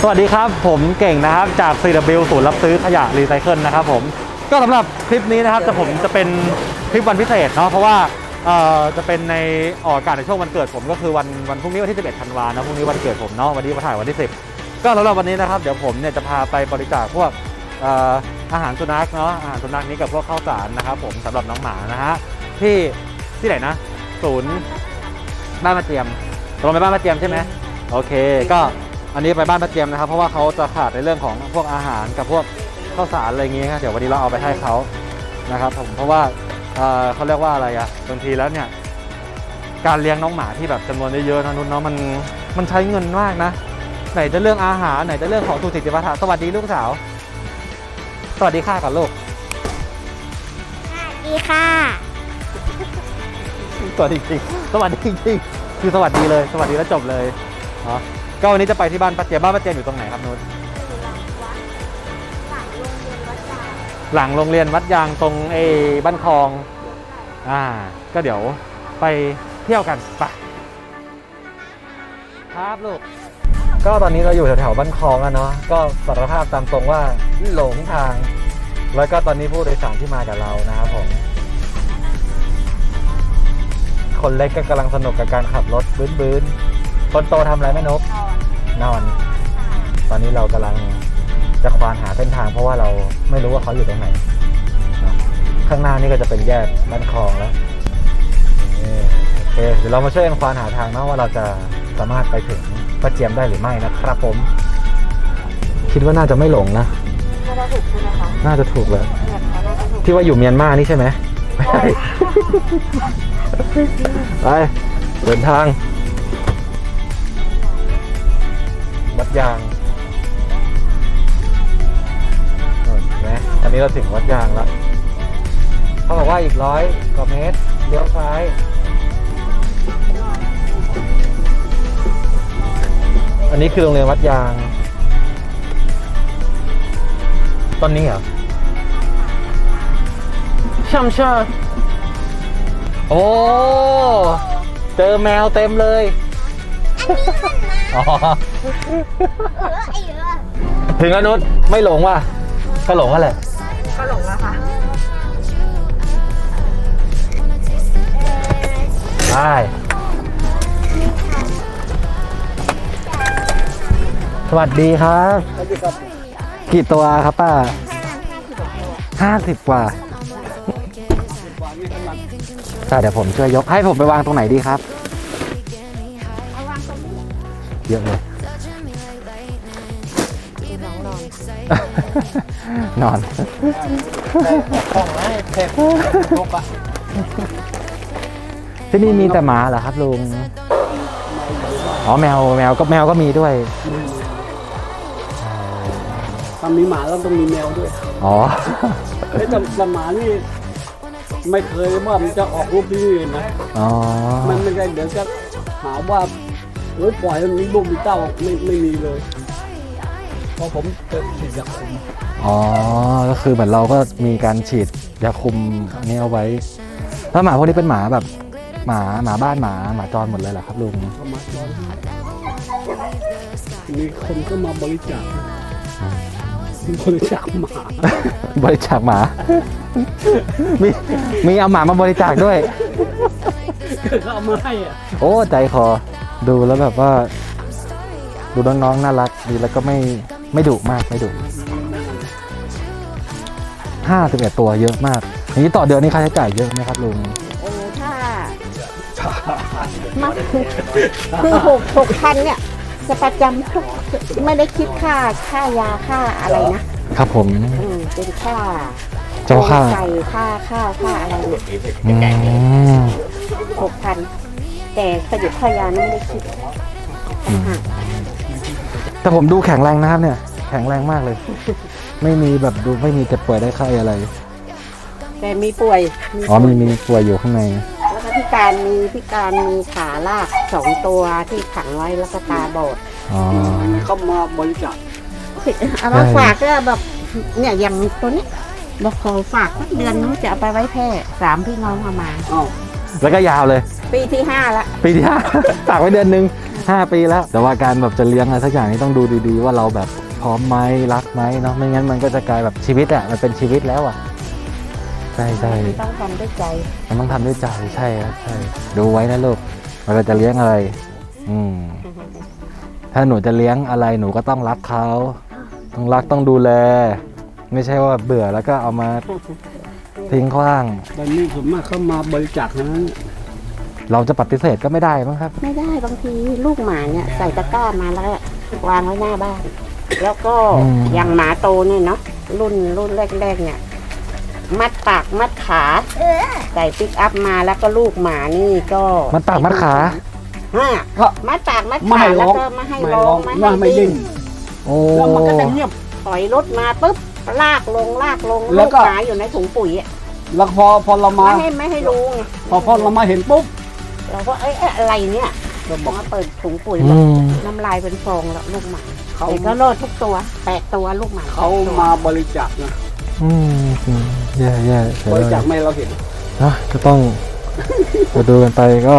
สวัสดีครับ ผมเก่งนะครับ จาก CW ศูนย์รับซื้อขยะรีไซเคิลนะครับผมก็สำหรับคลิปนี้นะครับจะผมจะเป็นคลิปวันพิเศษเนาะเพราะว่าเอ่อจะเป็นในออกอากาศในช่วงวันเกิดผมก็คือวันวันพรุ่งนี้วันที่ 11ธันวาคมนะพรุ่งนี้วันเกิดผมเนาะวันนี้มาถ่ายวันที่ 10 ก็สำหรับวันนี้นะครับเดี๋ยวผมเนี่ยจะพาไปบริจาคพวกเอ่ออาหารสุนัขเนาะอาหารสุนัขนี้กับพวกข้าวสารนะครับผมสำหรับน้องหมานะฮะที่ที่ไหนนะ ศูนย์บ้านมาเจียมตรงไปบ้านมาเจียมใช่ไหมโอเคก็ อันนี้ไปบ้านมาเจียมนะครับ เพราะว่าเขาจะขาดในเรื่องของพวกอาหารกับพวกข้าวสารอะไรอย่างงี้ครับเดี๋ยววันนี้เราเอาไปให้เขานะครับผมเพราะว่าเอ่อเขาเรียกว่าอะไรอะบางทีแล้วเนี่ยการเลี้ยงน้องหมาที่แบบจำนวนเยอะๆนะนุ่นเนาะมันมันใช้เงินมากนะ ไหนจะเรื่องอาหารไหนจะเรื่องของสุติจิปาถะสวัสดีลูกสาว สวัสดีค่ะก่อนลูกดีค่ะสวัสดีจริงสวัสดีจริงคือสวัสดีเลย สวัสดีแล้วจบเลยอ๋อ ก็วันนี้จะไปที่บ้านป้าเจียมบ้านป้าเจียมอยู่ตรงไหนครับนุชหลังโรงเรียนวัดยางตรงไอ้บ้านคลอง อ่า ก็เดี๋ยวไปเที่ยวกันไปครับลูก ก็ตอนนี้เราอยู่แถวๆบ้านคลองแล้วเนาะ ก็สารภาพตามตรงว่าหลงทาง แล้วก็ตอนนี้ผู้โดยสารที่มากับเรานะครับผม คนเล็กก็กำลังสนุกกับการขับรถบื้นๆ คนโตทำอะไรแม่นก นอนตอนนี้เรากำลังจะควานหาเส้นทาง เพราะว่าเราไม่รู้ว่าเขาอยู่ตรงไหนนะข้างหน้านี่ก็จะเป็นแยกบ้านคลองแล้วนี่โอเคเดี๋ยวเรามาช่วยกันควานหาทางเนาะว่าเราจะสามารถไปถึงป้าเจียมได้หรือไม่นะครับผม คิดว่าน่าจะไม่หลงนะไม่ได้ถูกใช่ไหมคะน่าจะถูกเลยเนี่ยเขาน่าจะถูกที่ว่าอยู่เมียนมานี่ใช่ไหมไม่ใช่ไปเดินทาง ยางเห็นไหมอันนี้เราถึงวัดยางแล้วเขาบอกว่าอีกร้อยกว่าเมตรเลี้ยวซ้ายอันนี้คือโรงเรียนวัดยาง ตอนนี้เหรอช่ำชาโอ้ เจอแมวเต็มเลย อ๋อ เออไอ้เออถึงอนุษไม่หลงว่ะก็หลงก็แหละก็หลงแล้วค่ะได้สวัสดีครับ กี่ตัวครับป้าห้าสิบกว่าแต่เดี๋ยวผมช่วยยกให้ผมไปวางตรงไหนดีครับ เยอะเลยนอนของให้เผ็ดลูกอะที่นี่มีแต่หมาเหรอครับลุง อ๋อแมวแมวก็แมวก็มีด้วยถ้ามีหมาแล้วต้องมีแมวด้วย อ๋อเฮ้ยแต่แต่หมานี่ไม่เคยว่ามันจะออกลูกที่นี่นะ อ๋อ มันไม่ได้เดี๋ยวจะหาว่า โอ้ปล่อยมันมีลูกมีเต้าไม่ไม่มีเลยเพราะผมเกิดฉีดยาคุมอ๋อ ก็คือเหมือนเราก็มีการฉีดยาคุมอันนี้เอาไว้ แล้วหมาพวกนี้เป็นหมาแบบหมาหมาบ้านหมาหมาจรหมดเลยเหรอครับลุงเข้ามาตอนมีคนก็มาบริจาคมีคนบริจาคหมา บริจาคหมา มีมีเอาหมามาบริจาคด้วย ก็เอามาให้อะ โอ้ใจคอ ดูแล้วแบบว่า ดูน้องๆน่ารักดีแล้วก็ไม่ไม่ดุมากไม่ดุห้าสิบเอ็ดตัวเยอะมากอย่างนี้ต่อเดือนนี่ค่าใช้จ่ายเยอะไหมครับลุงโอ้ถ้ามันคือหกหกพันเนี่ยจะประจำทุกไม่ได้คิดค่าค่ายาค่าอะไรนะครับผมอืมเป็นค่าเจ้าค่าใส่ค่าข้าวค่าอะไรเนี่ยอืมหกพัน แต่สยุดค่ายานี่ไม่ได้คิดอืมแต่ผมดูแข็งแรงนะครับเนี่ย แข็งแรงมากเลย ไม่มีแบบดูไม่มีเจ็บป่วยได้ไข้อะไรแต่มีป่วยมีอ๋อมีมีป่วยอยู่ข้างใน แล้วก็พิการมีพิการมีขาลากสองตัวที่ขังไว้แล้วก็ตาบอดอ๋อก็มาบริจาคเอามาฝากก็แบบเนี่ยอย่างตัวนี้บอกขอฝากสักเดือนนึงจะเอาไปไว้แพร่สามพี่น้องเอามา อ้าว แล้วก็ยาวเลย ปีที่ห้าละ ปีที่ห้าฝากไว้เดือนหนึ่งห้าปีแล้ว แต่ว่าการแบบจะเลี้ยงอะไรสักอย่างนี้ต้องดูดีๆ ว่าเราแบบพร้อมไหมรักไหมเนาะไม่งั้นมันก็จะกลายแบบชีวิตอะมันเป็นชีวิตแล้วอะใช่ใช่ต้องทำด้วยใจ มันต้องทำด้วยใจใช่ครับใช่ดูไว้นะลูกว่าเราจะเลี้ยงอะไร อืมถ้าหนูจะเลี้ยงอะไรหนูก็ต้องรักเขาต้องรักต้องดูแล ไม่ใช่ว่าเบื่อแล้วก็เอามา ทิ้งขว้าง ตอนนี้ส่วนมากเข้ามาบริจาคทั้งนั้นเราจะปฏิเสธก็ไม่ได้มั้งครับ ไม่ได้บางทีลูกหมาเนี่ยใส่ตะกร้ามาแล้วก็วางไว้หน้าบ้าน แล้วก็อืม อย่างหมาโตเนี่ยเนาะรุ่นรุ่นแรกๆเนี่ย มัดปากมัดขาใส่ปิกอัพมาแล้วก็ลูกหมานี่ก็มันปากมัดขาฮะก็มัดปากมัดไม่ขาให้แล้ร้วองก็ไม่ให้ไม่ร้ร้อองงไม่ว่าให้ไม่ดิ้ดิ้นนโอ้แล้วมันก็จะเงียบถอยรถมาปุ๊บ ลากลงลากลงแล้ลูวกก็ หมาอยู่ในถุงปุ๋ยอะแล้วพอพอเรามา ไม่ให้ไม่ให้รู้ไงพอพอเรามาเห็นปุ๊บเราก็เอ้ยเอ๊ะอะไรเนี่ยเราบอก มาเปิดถุงปุ๋ยอืมน้ำลายเป็นฟองแล้วลูกหมาเขาเห็นเขาโลดทุกตัวแปดตัวลูกหมาเขามาบริจาคนะอืมอืมแย่แย่เสียบริจาดาคยไม่ให้เราเห็น นะก็ต้อง มาดูกันไปก็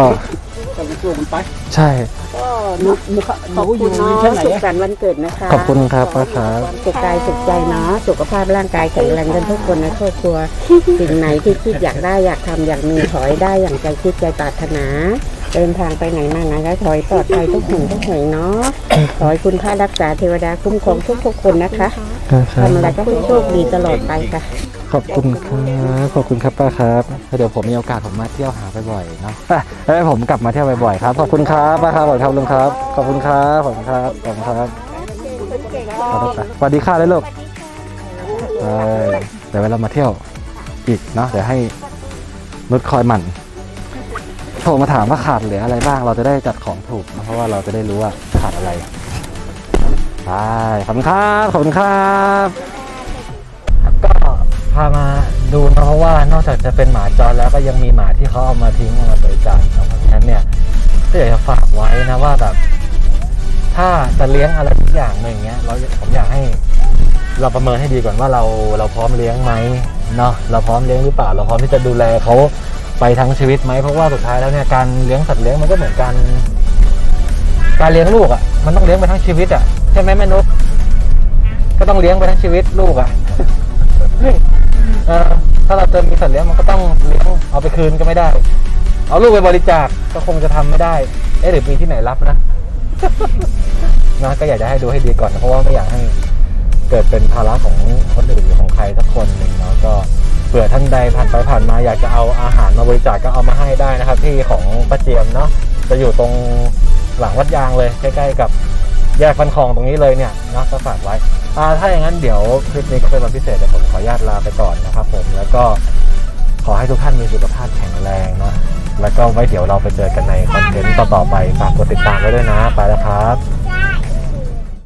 ก็ไปช่วยมันไปใช่ ก็หนูหนูหขอบนูอคุยู่ณเนาะแค่ไหนสุขอะสันต์วันเกิดนะคะขอบคุณครับป้าครับสุขกายสุขใจเนาะสุขภาพร่างกายแข็งแรงกันทุกคนในครอบครัวสิ่งไหนที่คิดอยากได้อยากทำอยากมีขอให้ได้อย่างใจคิดใจปรารถนาเดินทางไปไหนมาไหนก็ขอให้ปลอดภัยทุกหนทุกแห่งเนาะขอให้คุณพระรักษาเทวดาคุ้มครองทุกทุกๆคนนะคะทำอะไรก็ให้โชคดีตลอดไปค่ะ ขอบคุณครับขอบคุณครับป้าครับเดี๋ยวผมมีโอกาสผมมาเที่ยวหาบ่อยๆเนาะแล้วให้ผมกลับมาเที่ยวบ่อยๆครับขอบคุณครับป้าครับขอบคุณครับลุงครับขอบคุณครับขอบคุณครับขอบคุณครับสวัสดีค่ะเลยลูกเออเดี๋ยวเวลามาเที่ยวอีกเนาะเดี๋ยวให้นุชคอยหมั่นโทรมาถามว่าขาดเหลืออะไรบ้าง เราจะได้จัดของถูกนะเพราะว่าเราจะได้รู้ว่าขาดอะไรไปขอบคุณครับขอบคุณครับ พามาดูนะเพราะว่านอกจากจะเป็นหมาจรแล้วก็ยังมีหมาที่เขาเอามาทิ้งเอามาบริจาคนะเพราะฉะนั้นเนี่ยก็อยากจะฝากไว้นะว่าแบบ ถ้าจะเลี้ยงอะไรทุกอย่างอะไรอย่างเงี้ยเราผมอยากให้เราประเมินให้ดีก่อนว่าเราเราพร้อมเลี้ยงไหมเนาะเราพร้อมเลี้ยงหรือเปล่า เราพร้อมที่จะดูแลเขาไปทั้งชีวิตไหมเพราะว่าสุดท้ายแล้วเนี่ยการเลี้ยงสัตว์เลี้ยงมันก็เหมือนการการเลี้ยงลูกอะ่ะมันต้องเลี้ยงไปทั้งชีวิตอะ่ะใช่ไหมแม่นุ๊กก็ต้องเลี้ยงไปทั้งชีวิตลูกอะ เออถ้าเราเจอมีสัตว์เลี้ยงมันก็ต้องเลี้ยงเอาไปคืนก็ไม่ได้ เอาลูกไปบริจาคก็คงจะทำไม่ได้ เอ๊ะหรือมีที่ไหนรับนะนะก็อยากจะให้ดูให้ดีก่อน เพราะว่าไม่อยากให้เกิดเป็นภาระของคนอื่นหรือของใครสักคนหนึ่งเนาะก็เผื่อท่านใดผ่านไปผ่านมาอยากจะเอาอาหารมาบริจาคก็เอามาให้ได้นะครับ ที่ของป้าเจียมเนาะจะอยู่ตรงหลังวัดยางเลยใกล้ๆกับแยกฟันคลองตรงนี้เลยเนี่ยนะก็ฝากไว้ อ่าถ้าอย่างนั้นเดี๋ยวคลิปนี้ก็เป็นวันพิเศษเดี๋ยวผมขออนุญาตลาไปก่อนนะครับผมแล้วก็ขอให้ทุกท่านมีสุขภาพแข็งแรงนะแล้วก็ไว้เดี๋ยวเราไปเจอกันในคอนเทนต์ต่อๆไปฝากกดติดตามไว้ด้วยนะไปแล้วครับ